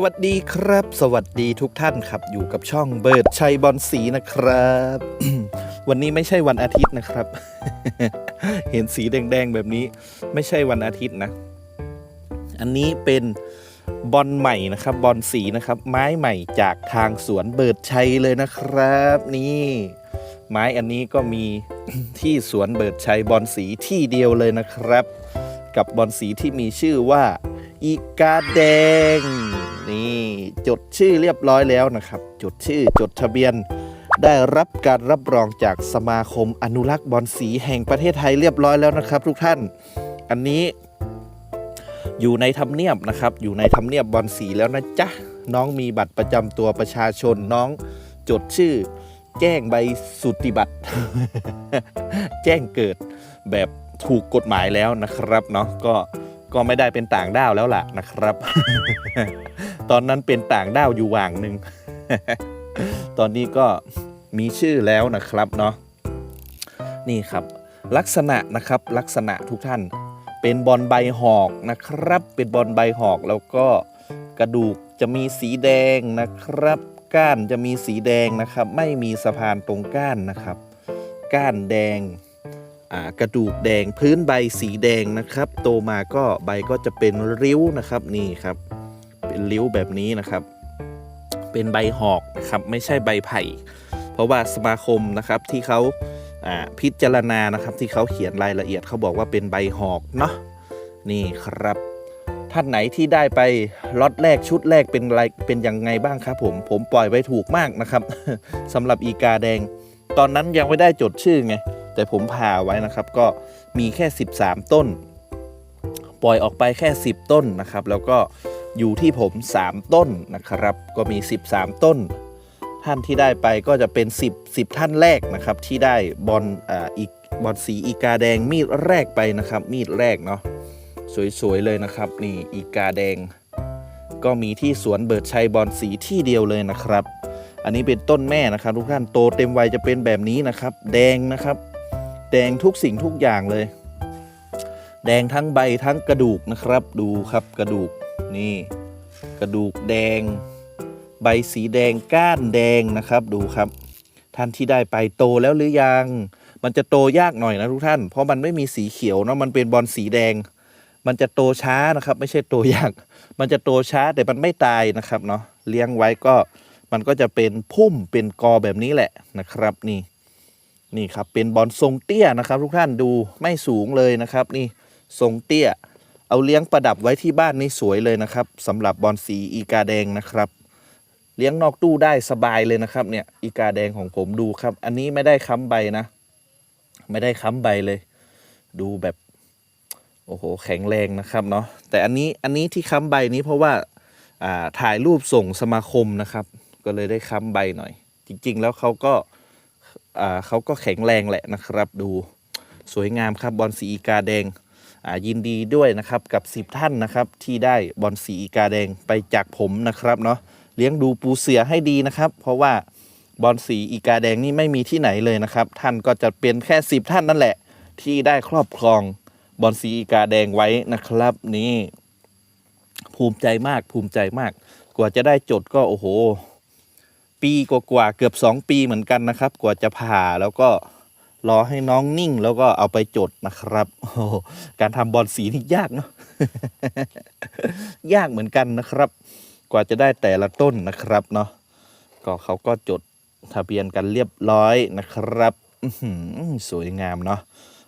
สวัสดีครับ สวัสดีทุกท่านครับ อยู่กับช่องเบิร์ดชัยบอลสีนะครับ วันนี้ไม่ใช่วันอาทิตย์นะครับ เห็นสีแดงๆแบบนี้ ไม่ใช่วันอาทิตย์นะ อันนี้เป็นบอลใหม่นะครับ บอลสีนะครับ ไม้ใหม่จากทางสวนเบิร์ดชัยเลยนะครับ นี่ ไม้อันนี้ก็มีที่สวนเบิร์ดชัยบอลสีที่เดียวเลยนะครับ กับบอลสีที่มีชื่อว่าอีกาแดง นี่จดชื่อเรียบร้อยแล้วนะครับ จดชื่อจดทะเบียน ได้รับการรับรองจากสมาคมอนุรักษ์บอลสีแห่งประเทศไทยเรียบร้อยแล้วนะครับ ทุกท่าน อันนี้ อยู่ในทำเนียบนะครับ อยู่ในทำเนียบบอลสีแล้วนะจ๊ะน้องมีบัตรประจำตัวประชาชนน้องจดชื่อ แจ้งใบสุติบัตร แจ้งเกิดแบบถูกกฎหมายแล้วนะครับเนาะก็ก็ไม่ได้เป็นต่างด้าวแล้วล่ะนะครับ ตอนนั้นเป็นต่างด้าวอยู่ว่างหนึ่ง ตอนนี้ก็มีชื่อแล้วนะครับเนาะนี่ครับ ลักษณะนะครับลักษณะทุกท่านเป็นบอลใบหอกนะครับ เป็นบอลใบหอกแล้วก็กระดูกจะมีสีแดงนะครับ ก้านจะมีสีแดงนะครับ ไม่มีสะพานตรงก้านนะครับ ก้านแดงกระดูกแดงพื้นใบสีแดงนะครับ โตมาก็ใบก็จะเป็นริ้วนะครับนี่ครับ เป็นริ้วแบบนี้นะครับ เป็นใบหอกนะครับไม่ใช่ใบไผ่ เพราะว่าสมาคมนะครับที่เขาพิจารณานะครับ ที่เขาเขียนรายละเอียดเขาบอกว่าเป็นใบหอกเนาะนี่ครับ ท่านไหนที่ได้ไปล็อตแรกชุดแรกเป็นไรเป็นยังไงบ้างครับผมผมปล่อยไว้ถูกมากนะครับสำหรับอีกาแดง ตอนนั้นยังไม่ได้จดชื่อไงแต่ผมผ่าไว้นะครับก็มีแค่ 13 ต้น ปล่อยออกไปแค่ 10 ต้นนะครับ แล้วก็ อยู่ที่ผม 3 ต้นนะครับ ก็มี 13 ต้น ท่านที่ได้ไปก็จะเป็น 10 10 ท่านแรกนะครับ ที่ได้บอลอ่าอีกบอลสีอีกาแดงมีดแรกไปนะครับ มีดแรกเนาะสวยๆเลยนะครับ นี่อีกาแดง ก็มีที่สวนเบิร์ดชัยบอลสีที่เดียวเลยนะครับ อันนี้เป็นต้นแม่นะครับ ทุกท่านโตเต็มวัยจะเป็นแบบนี้นะครับ แดงนะครับ แดงทุกสิ่งทุกอย่างเลย แดงทั้งใบทั้งกระดูกนะครับ ดูครับกระดูก นี่กระดูกแดง ใบสีแดงก้านแดงนะครับดูครับ ท่านที่ได้ไปโตแล้วหรือยัง มันจะโตยากหน่อยนะทุกท่าน เพราะมันไม่มีสีเขียวเนาะมันเป็นบอลสีแดง มันจะโตช้านะครับ ไม่ใช่โตยาก มันจะโตช้าแต่มันไม่ตายนะครับเนาะเลี้ยงไว้ก็มันก็จะเป็นพุ่มเป็นกอแบบนี้แหละนะครับนี่นี่ครับเป็นบอลทรงเตี้ยนะครับ ทุกท่านดูไม่สูงเลยนะครับ นี่ทรงเตี้ย เอาเลี้ยงประดับไว้ที่บ้านนี่สวยเลยนะครับสำหรับบอลสีอีกาแดงนะครับ เลี้ยงนอกตู้ได้สบายเลยนะครับ เนี่ยอีกาแดงของผมดูครับ อันนี้ไม่ได้ค้ำใบนะ ไม่ได้ค้ำใบเลย ดูแบบ โอ้โห แข็งแรงนะครับเนาะแต่อันนี้อันนี้ที่ค้ำใบนี้เพราะว่าอ่าถ่ายรูปส่งสมาคมนะครับ ก็เลยได้ค้ำใบหน่อย จริง ๆ แล้วเขาก็อ่าเขาก็แข็งแรงแหละนะครับ ดูสวยงามครับบอลสีอีกาแดง ยินดีด้วยนะครับกับ 10 ท่านนะครับ ที่ได้บอลสีอีกาแดงไปจากผมนะครับเนาะเลี้ยงดูปูเสือให้ดีนะครับ เพราะว่าบอลสีอีกาแดงนี่ไม่มีที่ไหนเลยนะครับ ท่านก็จะเป็นแค่ 10 ท่านนั่นแหละ ที่ได้ครอบครองบอลสีอีกาแดงไว้นะครับ นี่ ภูมิใจมากภูมิใจมาก กว่าจะได้จดก็โอ้โห ปีกว่าๆเกือบ 2 ปีเหมือนกันนะครับ กว่าจะผ่าแล้วก็ รอให้น้องนิ่งแล้วก็เอาไปจดนะครับโอ้การทำบอลสีนี่ยากเนาะยากเหมือนกันนะครับ กว่าจะได้แต่ละต้นนะครับเนาะก็เขาก็จดทะเบียนกันเรียบร้อยนะครับสวยงามเนาะ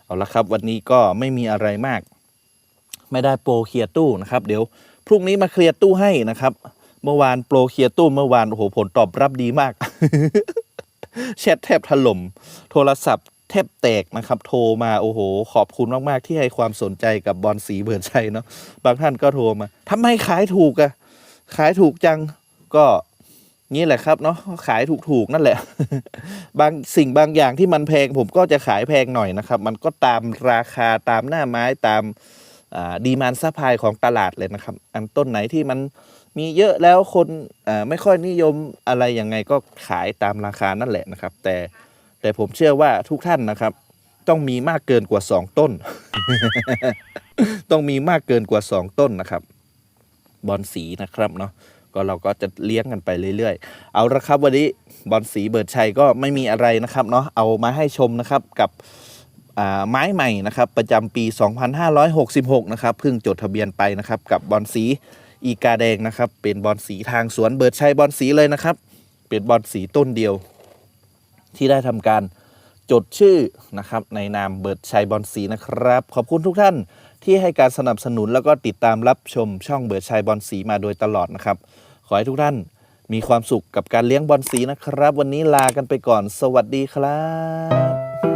เอาละครับ วันนี้ก็ไม่มีอะไรมาก ไม่ได้โปรเคลียร์ตู้นะครับ เดี๋ยวพรุ่งนี้มาเคลียร์ตู้ให้นะครับ เมื่อวานโปรเคลียร์ตู้เมื่อวานโอ้โหผลตอบรับดีมากแชทแทบถล่มโทรศัพท์ แทบแตกนะครับ โทรมาโอ้โห ขอบคุณมาก ๆ ที่ให้ความสนใจกับบอลสีเบิร์ชัยเนาะบางท่านก็โทรมาทำไมขายถูกอะขายถูกจังก็นี่แหละครับเนาะขายถูกๆนั่นแหละ บางสิ่งบางอย่างที่มันแพงผมก็จะขายแพงหน่อยนะครับ มันก็ตามราคาตามหน้าไม้ตามดีมานซัพพลายของตลาดเลยนะครับ อันต้นไหนที่มันมีเยอะแล้วคนไม่ค่อยนิยมอะไรยังไงก็ขายตามราคานั่นแหละนะครับ แต่ แต่ผมเชื่อว่าทุกท่านนะครับ ต้องมีมากเกินกว่า2ต้น ต้องมีมากเกินกว่า2ต้นนะครับ บอลสีนะครับเนาะก็เราก็จะเลี้ยงกันไปเรื่อยๆ เอาละครับวันนี้บอลสีเบิร์ดชัยก็ไม่มีอะไรนะครับเนาะเอามาให้ชมนะครับกับไม้ใหม่นะครับ ประจำปี 2566 นะครับเพิ่งจดทะเบียนไปนะครับกับบอลสีอีกาแดงนะครับ เป็นบอลสีทางสวนเบิร์ดชัยบอลสีเลยนะครับ เป็นบอลสีต้นเดียว ที่ได้ทำการจดชื่อนะครับในนามเบิร์ดชัยบอลสีนะครับ ขอบคุณทุกท่านที่ให้การสนับสนุนแล้วก็ติดตามรับชมช่องเบิร์ดชัยบอลสีมาโดยตลอดนะครับ ขอให้ทุกท่านมีความสุขกับการเลี้ยงบอลสีนะครับ วันนี้ลากันไปก่อน สวัสดีครับ